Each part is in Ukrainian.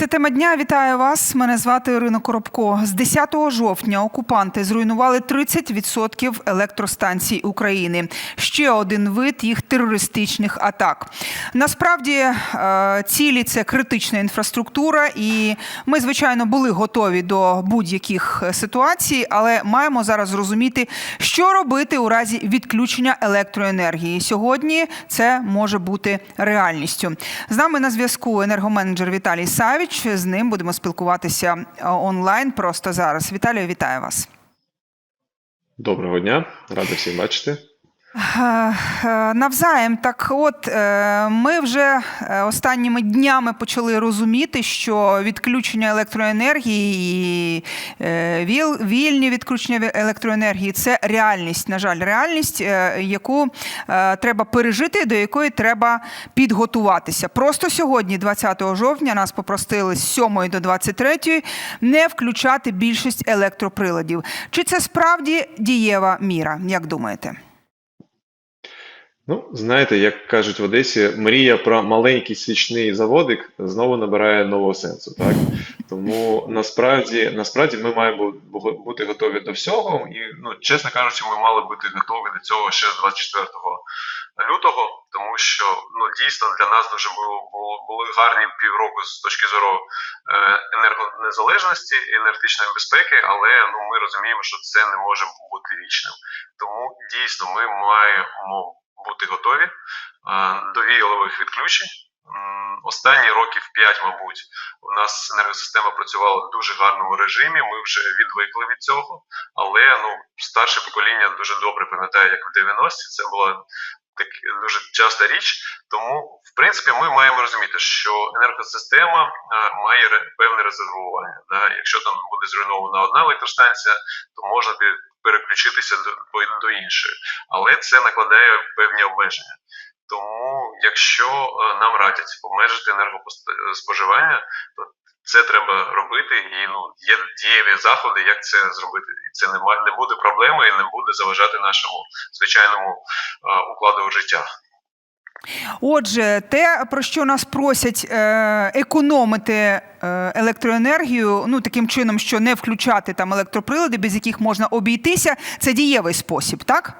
Це тема дня. Вітаю вас. Мене звати Ірина Коробко. З 10 жовтня окупанти зруйнували 30% електростанцій України. Ще один вид їх терористичних атак. Насправді е, цілі це критична інфраструктура, і ми, звичайно, були готові до будь-яких е, ситуацій, але маємо зараз зрозуміти, що робити у разі відключення електроенергії. Сьогодні це може бути реальністю. З нами на зв'язку енергоменеджер Віталій Савіч. З ним будемо спілкуватися е, онлайн просто зараз. Віталію, вітаю вас. Доброго дня, радий всіх бачити. Е, е, Навзаєм, так от е, ми вже останніми днями почали розуміти, що відключення електроенергії і вільні відключення електроенергії це реальність. На жаль, реальність, яку треба пережити, до якої треба підготуватися. Просто сьогодні, 20 жовтня, нас попросили з 7 до 23 не включати більшість електроприладів. Чи це справді дієва міра? Як думаєте? Ну, знаєте, як кажуть в Одесі, мрія про маленький свічний заводик знову набирає нового сенсу, так? Тому насправді, насправді ми маємо бути готові до всього, і, ну, чесно кажучи, ми мали бути готові до цього ще з 24 лютого, тому що ну, дійсно для нас дуже було, було, були гарні півроку з точки зору е, енергонезалежності енергетичної безпеки, але ну, ми розуміємо, що це не може бути вічним. Тому дійсно ми маємо бути готові е, до віялових відключень. Останні років 5, мабуть, у нас енергосистема працювала в дуже гарному режимі. Ми вже відвикли від цього. Але ну, старше покоління дуже добре пам'ятає, як в 90-ті це була так дуже часта річ. Тому, в принципі, ми маємо розуміти, що енергосистема е, має певне резервування. Да? Якщо там буде зруйнована одна електростанція, то можна переключитися до, до іншої. Але це накладає певні обмеження. Тому, якщо е, нам радять обмежити енергоспоживання, то це треба робити, і ну є дієві заходи, як це зробити. І це не не буде проблеми і не буде заважати нашому звичайному е, укладу життя. Отже, те, про що нас просять е, економити е, електроенергію, ну таким чином, що не включати там електроприлади, без яких можна обійтися, це дієвий спосіб, так?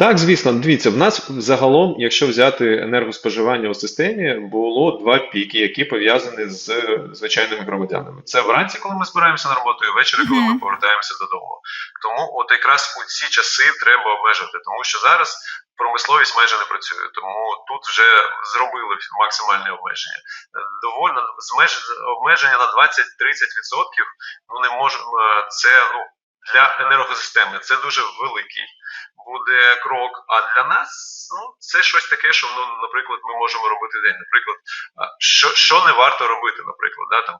Так, звісно, дивіться, в нас загалом, якщо взяти енергоспоживання у системі, було два піки, які пов'язані з звичайними громадянами. Це вранці, коли ми збираємося на роботу, і ввечері, коли ми повертаємося додому. Тому от якраз у ці часи треба обмежити, тому що зараз промисловість майже не працює. Тому тут вже зробили максимальне обмеження. Довольно обмеження на 20-30% ну не можемо. Це ну для енергосистеми це дуже великий буде крок. А для нас ну це щось таке, що ну, наприклад, ми можемо робити день. Наприклад, що, що не варто робити, наприклад, да, там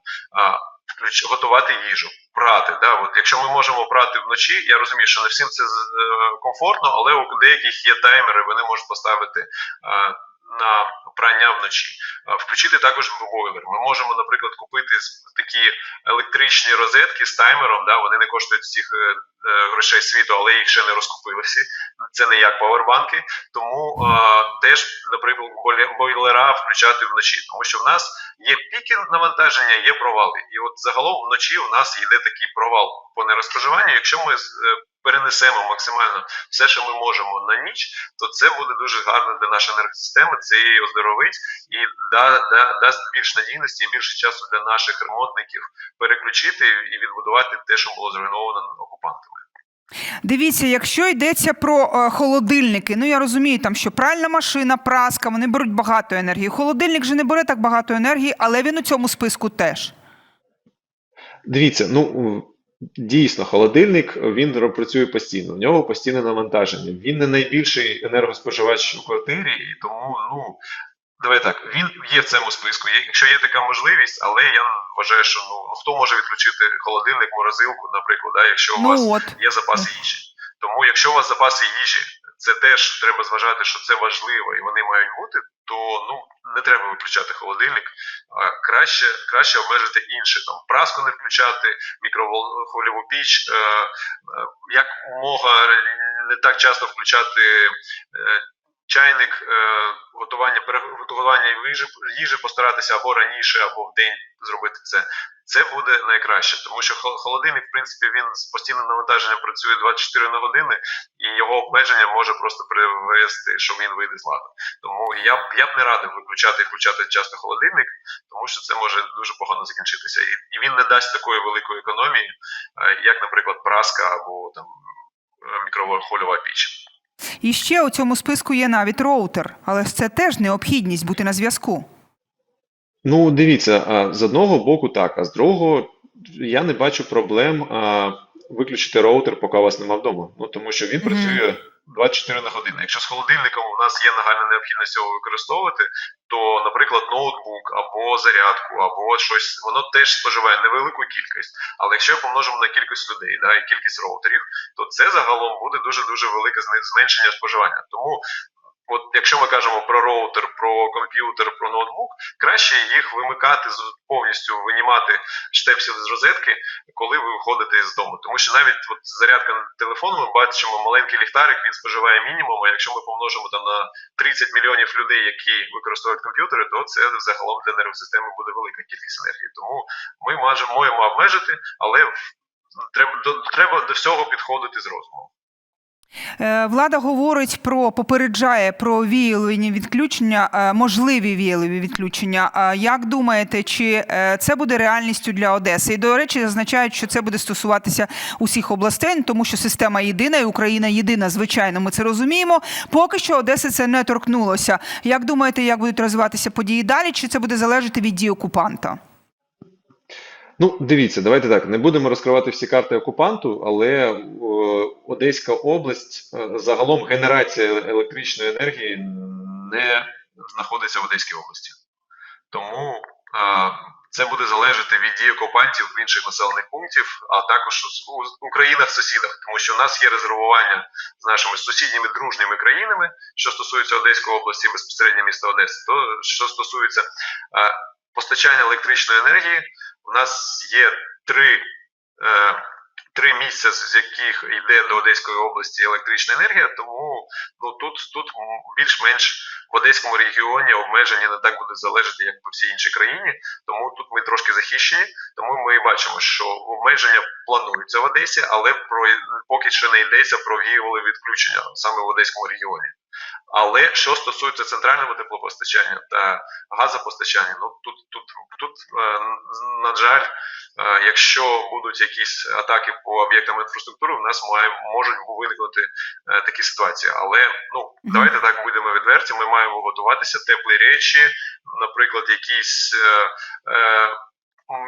готувати їжу, прати. Да, от якщо ми можемо прати вночі, я розумію, що не всім це е, комфортно, але у деяких є таймери, вони можуть поставити. А, на прання вночі, включити також бойлер. Ми можемо, наприклад, купити такі електричні розетки з таймером. Да, вони не коштують всіх е, е, грошей світу, але їх ще не розкупили всі. Це не як павербанки. Тому е, теж, наприклад, бойлера включати вночі, тому що в нас є піки навантаження, є провали. І от загалом вночі у нас йде такий провал по нерозпоживанню. Якщо ми е, перенесемо максимально все, що ми можемо на ніч, то це буде дуже гарно для нашої енергосистеми. Це її оздоровить і да, да, дасть більш надійності і більше часу для наших ремонтників переключити і відбудувати те, що було зруйновано окупантами. Дивіться, якщо йдеться про е, холодильники, ну я розумію, там що пральна машина, праска, вони беруть багато енергії. Холодильник же не бере так багато енергії, але він у цьому списку теж. Дивіться, ну дійсно, холодильник він працює постійно. В нього постійне навантаження. Він не найбільший енергоспоживач у квартирі, і тому ну. Давай так, він є в цьому списку. Якщо є така можливість, але я вважаю, що ну ну, хто може відключити холодильник, морозилку, наприклад, да, якщо у вас Ну от. є запаси їжі. Тому якщо у вас запаси їжі, це теж треба зважати, що це важливо і вони мають бути, то ну не треба виключати холодильник. А краще, краще обмежити інше. Там праску не включати, мікрохвильову піч, е, е, як умога не так часто включати. Е, чайник, е, готування, приготування їжі, їжі постаратися або раніше, або в день зробити це. Це буде найкраще, тому що хол- холодильник, в принципі, він з постійним навантаженням працює 24 на години, і його обмеження може просто привести, що він вийде з ладу. Тому я б я б не радив виключати і включати часто холодильник, тому що це може дуже погано закінчитися. І, і він не дасть такої великої економії, е, як, наприклад, праска або там е, мікрохвильова піч. І ще у цьому списку є навіть роутер, але ж це теж необхідність бути на зв'язку. Ну, дивіться, а, з одного боку так, а з другого я не бачу проблем а, виключити роутер, поки вас нема вдома. Ну, тому що він Мгм. працює 24 на годину. Якщо з холодильником у нас є нагальна необхідність його використовувати, то, наприклад, ноутбук або зарядку, або щось, воно теж споживає невелику кількість. Але якщо помножимо на кількість людей, да, і кількість роутерів, то це загалом буде дуже дуже велике зменшення споживання. Тому. От якщо ми кажемо про роутер, про комп'ютер, про ноутбук, краще їх вимикати повністю, винімати штепсів з розетки, коли ви виходите з дому. Тому що навіть от зарядка телефону, ми бачимо маленький ліхтарик, він споживає мінімум. А якщо ми помножимо там на 30 мільйонів людей, які використовують комп'ютери, то це загалом для нервної системи буде велика кількість енергії. Тому ми можемо обмежити, але треба до треба до всього підходити з розумом. Е, Влада говорить про попереджає про віялові відключення, е, можливі віялові відключення. Як думаєте, чи е, це буде реальністю для Одеси? І до речі, зазначають, що це буде стосуватися усіх областей, тому що система єдина і Україна єдина. Звичайно, ми це розуміємо. Поки що Одеси це не торкнулося. Як думаєте, як будуть розвиватися події далі? Чи це буде залежати від дій окупанта? Ну, дивіться, давайте так. Не будемо розкривати всі карти окупанту, але е, Одеська область, е, загалом генерація електричної енергії не знаходиться в Одеській області. Тому а, це буде залежати від дій окупантів в інших населених пунктів, а також у, країнах-сусідах, тому що в нас є резервування з нашими сусідніми дружніми країнами, що стосується Одеської області, безпосередньо міста Одеси. То що стосується постачання електричної енергії, у нас є три. Е, Три місця, з яких йде до Одеської області електрична енергія, тому ну тут тут більш-менш в Одеському регіоні обмеження не так буде залежати, як по всій іншій країні. Тому тут ми трошки захищені. Тому ми бачимо, що обмеження плануються в Одесі, але про поки що не йдеться про віялові відключення саме в Одеському регіоні. Але що стосується центрального теплопостачання та газопостачання, ну тут тут тут е, на жаль, е, якщо будуть якісь атаки по об'єктам інфраструктури, в нас має можуть виникнути е, такі ситуації. Але ну давайте так будемо відверті. Ми маємо готуватися теплі речі, наприклад, якісь. Е,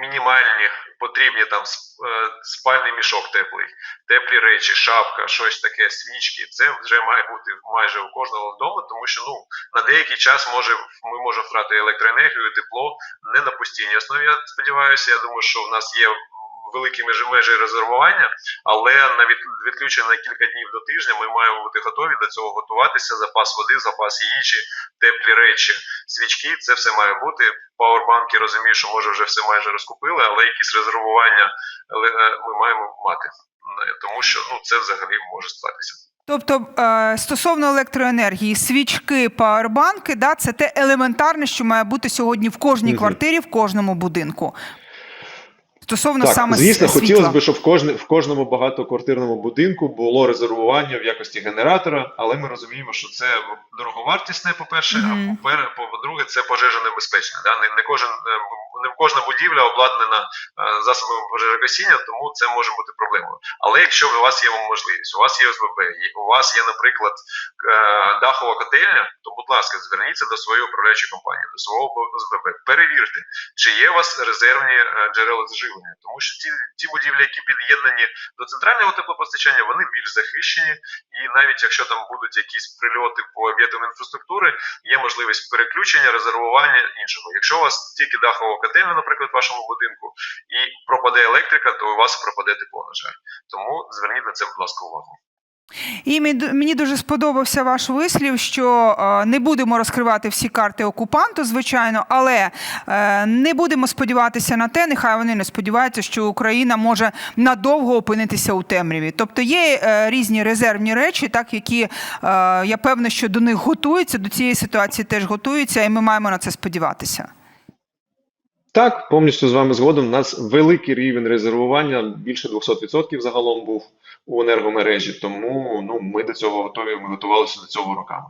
Мінімальні потрібні там е, спальний мішок теплий, теплі речі, шапка, щось таке, свічки. Це вже має бути майже у кожного вдома, тому що ну на деякий час може ми можемо втратити електроенергію, тепло не на постійній основі. Я сподіваюся. Я думаю, що в нас є великі межі межі резервування, але на від, відключення на кілька днів до тижня ми маємо бути готові до цього готуватися. Запас води, запас їжі, теплі речі, свічки. Це все має бути. Пауербанки розумію, що може вже все майже розкупили, але якісь резервування е, ми маємо мати, Е, тому що ну це взагалі може статися. Тобто, е, стосовно електроенергії, свічки, павербанки, да, це те елементарне, що має бути сьогодні в кожній квартирі, в кожному будинку. Стосовно Так, саме звісно, світла. хотілося б, щоб в, кожне, в кожному багатоквартирному будинку було резервування в якості генератора, але ми розуміємо, що це дороговартісне, по-перше, Мгм. а по-пер- по-друге, це пожежонебезпечне. Да? Не, не, кожен, е, не кожна будівля обладнана е, засобами пожежогасіння, тому це може бути проблемою. Але якщо у вас є можливість, у вас є ОСББ, у вас є, наприклад, е, дахова котельня, то, будь ласка, зверніться до своєї управляючої компанії, до свого ОСББ, перевірте, чи є у вас резервні джерела зживлення, тому що ті, ті будівлі, які під'єднані до центрального теплопостачання, вони більш захищені, і навіть якщо там будуть якісь прильоти по об'єктам інфраструктури, є можливість переключення, резервування іншого. Якщо у вас тільки дахова котельня, наприклад, в вашому будинку, і пропаде електрика, то у вас пропаде тепло, на жаль. Тому зверніть на це, будь ласка, увагу. І мені- дуже сподобався ваш вислів, що е, не будемо розкривати всі карти окупанту, звичайно, але е, не будемо сподіватися на те, нехай вони не сподіваються, що Україна може надовго опинитися у темряві. Тобто є е, різні резервні речі, так які я певна, що до них готуються, до цієї ситуації теж готуються, і ми маємо на це сподіватися. Так, повністю з вами згодом. У нас великий рівень резервування, більше 200% загалом був у енергомережі, тому ну, ми до цього готові, ми готувалися до цього роками.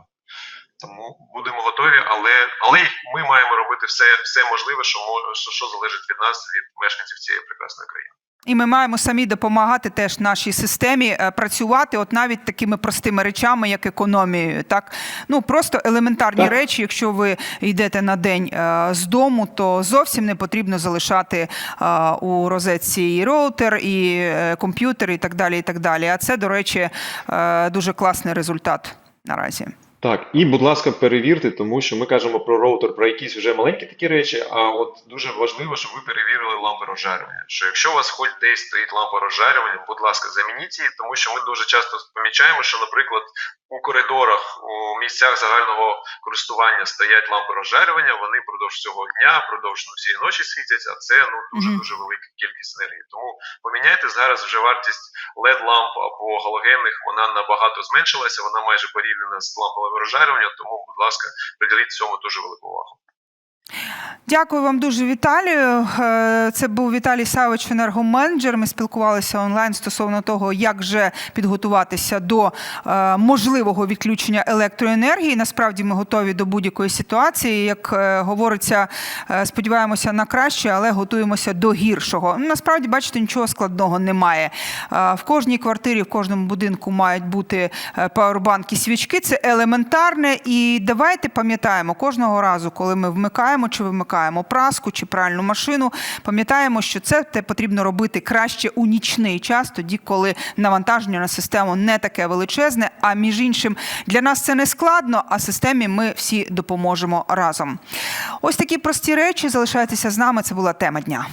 Тому будемо готові, але, але ми маємо робити все, все можливе, що, що, що залежить від нас, від мешканців цієї прекрасної країни. І ми маємо самі допомагати теж нашій системі е, працювати, от навіть такими простими речами, як економією. Так ну просто елементарні Так. речі. Якщо ви йдете на день е, з дому, то зовсім не потрібно залишати е, у розетці і роутер, і е, комп'ютер, і так далі. І так далі. А це, до речі, е, дуже класний результат наразі. Так, і будь ласка, перевірте, тому що ми кажемо про роутер, про якісь вже маленькі такі речі. А от дуже важливо, щоб ви перевірили лампи розжарювання. Що якщо у вас хоч десь стоїть лампа розжарювання, будь ласка, замініть її, тому що ми дуже часто помічаємо, що, наприклад, у коридорах, у місцях загального користування стоять лампи розжарювання, вони продовж цього дня, продовж ну, всієї ночі світять, а це ну дуже дуже велика кількість енергії. Тому поміняйте зараз вже вартість led ламп або галогенних, вона набагато зменшилася, вона майже порівняна з лампами розжарювання. Тому, будь ласка, приділіть цьому дуже велику увагу. Дякую вам дуже, Віталію. Е, Це був Віталій Савич, енергоменеджер. Ми спілкувалися онлайн стосовно того, як же підготуватися до е, можливого відключення електроенергії. Насправді ми готові до будь-якої ситуації. Як е, говориться, сподіваємося на краще, але готуємося до гіршого. Ну, Насправді, бачите, нічого складного немає. В кожній квартирі, в кожному будинку мають бути павербанки, свічки. Це елементарне. І давайте пам'ятаємо кожного разу, коли ми вмикаємо чи вимикаємо праску чи пральну машину, пам'ятаємо, що це те потрібно робити краще у нічний час, тоді, коли навантаження на систему не таке величезне. А між іншим, для нас це не складно, а системі ми всі допоможемо разом. Ось такі прості речі. Залишайтеся з нами. Це була тема дня.